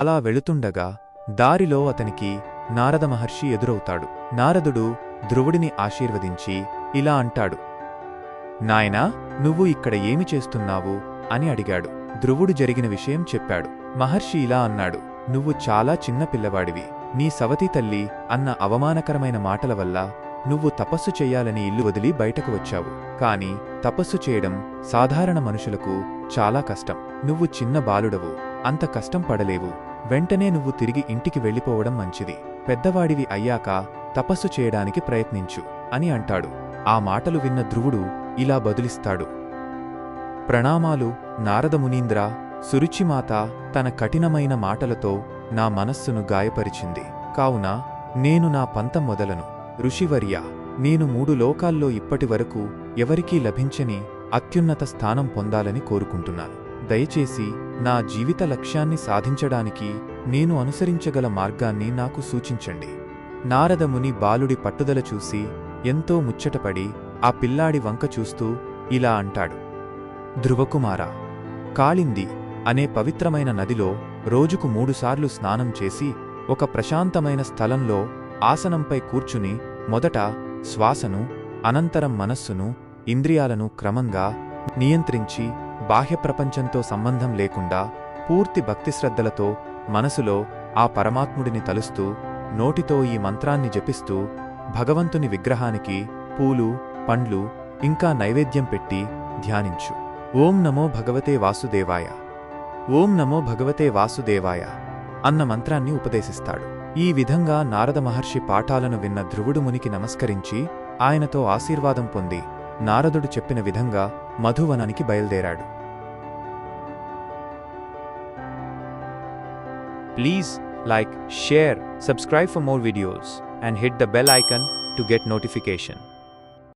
అలా వెళుతుండగా దారిలో అతనికి నారద మహర్షి ఎదురవుతాడు. నారదుడు ధ్రువుడిని ఆశీర్వదించి ఇలా అంటాడు నాయనా నువ్వు ఇక్కడ ఏమి చేస్తున్నావు? అని అడిగాడు. ధ్రువుడు జరిగిన విషయం చెప్పాడు. మహర్షి ఇలా అన్నాడు నువ్వు చాలా చిన్న పిల్లవాడివి. నీ సవతి తల్లి అన్న అవమానకరమైన మాటల వల్ల నువ్వు తపస్సు చెయ్యాలని ఇల్లు వదిలి బయటకు వచ్చావు. కాని తపస్సు చేయడం సాధారణ మనుషులకు చాలా కష్టం. నువ్వు చిన్న బాలుడవు. అంత కష్టం పడలేవు. వెంటనే నువ్వు తిరిగి ఇంటికి వెళ్ళిపోవడం మంచిది. పెద్దవాడివి అయ్యాక తపస్సు చేయడానికి ప్రయత్నించు అని అంటాడు. ఆ మాటలు విన్న ధ్రువుడు ఇలా బదులిస్తాడు. ప్రణామాలు నారదమునీంద్ర సురుచిమాత తన కఠినమైన మాటలతో నా మనస్సును గాయపరిచింది. కావున నేను నా పంతం మొదలను ఋషివర్య నేను మూడు లోకాల్లో ఇప్పటివరకు ఎవరికీ లభించని అత్యున్నత స్థానం పొందాలని కోరుకుంటున్నాను. దయచేసి నా జీవిత లక్ష్యాన్ని సాధించడానికి నేను అనుసరించగల మార్గాన్ని నాకు సూచించండి. నారదముని బాలుడి పట్టుదల చూసి ఎంతో ముచ్చటపడి ఆ పిల్లాడి వంక చూస్తూ ఇలా అంటాడు. ధ్రువకుమారా! కాళింది అనే పవిత్రమైన నదిలో రోజుకు మూడుసార్లు స్నానం చేసి ఒక ప్రశాంతమైన స్థలంలో ఆసనంపై కూర్చుని మొదట శ్వాసను అనంతరం మనస్సును ఇంద్రియాలను క్రమంగా నియంత్రించి బాహ్య ప్రపంచంతో సంబంధం లేకుండా పూర్తి భక్తిశ్రద్ధలతో మనసులో ఆ పరమాత్ముడిని తలుస్తూ నోటితో ఈ మంత్రాన్ని జపిస్తూ భగవంతుని విగ్రహానికి పూలు పండ్లు ఇంకా నైవేద్యం పెట్టి ధ్యానించు. ఓం నమో భగవతే వాసుదేవాయ. ఓం నమో భగవతే వాసుదేవాయ అన్న మంత్రాన్ని ఉపదేశిస్తాడు. ఈ విధంగా నారద మహర్షి పాఠాలను విన్న ధ్రువుడు మునికి నమస్కరించి ఆయనతో ఆశీర్వాదం పొంది నారదుడు చెప్పిన విధంగా మధువనానికి బయల్దేరాడు. Please like, share, subscribe for more videos and hit the bell icon to get notification.